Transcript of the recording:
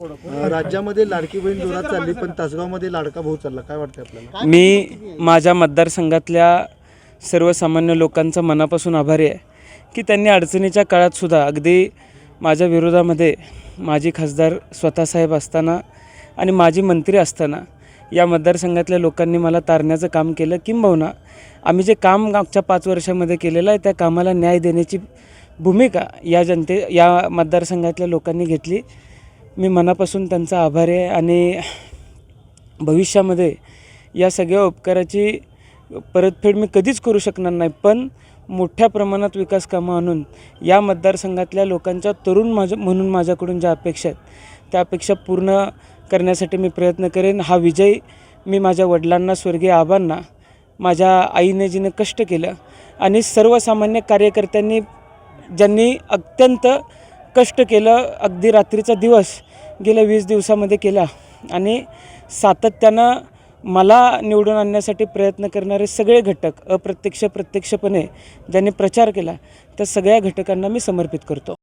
राज्यामध्ये लाडकी बहीण जोरात चालली पण तासगावमध्ये लाडका भाऊ चालला. काय वाटतं आपल्याला? मी माझ्या मतदारसंघातल्या सर्वसामान्य लोकांचा मनापासून आभारी आहे की त्यांनी अडचणीच्या काळातसुद्धा अगदी माझ्या विरोधामध्ये माजी खासदार स्वतःसाहेब असताना आणि माजी मंत्री असताना या मतदारसंघातल्या लोकांनी मला तारण्याचं काम केलं. किंबहुना आम्ही जे काम मागच्या पाच वर्षामध्ये केलेलं आहे त्या कामाला न्याय देण्याची भूमिका या जनते या मतदारसंघातल्या लोकांनी घेतली. मी मनापासून त्यांचा आभारी आहे आणि भविष्यामध्ये या सगळ्या उपकाराची परतफेड मी कधीच करू शकणार नाही पण मोठ्या प्रमाणात विकास कामं आणून या मतदारसंघातल्या लोकांच्या तरुण माझ्या म्हणून माझ्याकडून ज्या अपेक्षा आहेत त्या अपेक्षा पूर्ण करण्यासाठी मी प्रयत्न करेन. हा विजय मी माझ्या वडिलांना स्वर्गीय आबांना माझ्या आईने जिने कष्ट केलं आणि सर्वसामान्य कार्यकर्त्यांनी ज्यांनी अत्यंत कष्ट केलं अगदी रात्रीचा दिवस गेल्या वीस दिवसामध्ये केला. आणि सातत्यानं मला निवडून आणण्यासाठी प्रयत्न करणारे सगळे घटक अप्रत्यक्ष प्रत्यक्षपणे ज्यांनी प्रचार केला त्या सगळ्या घटकांना मी समर्पित करतो.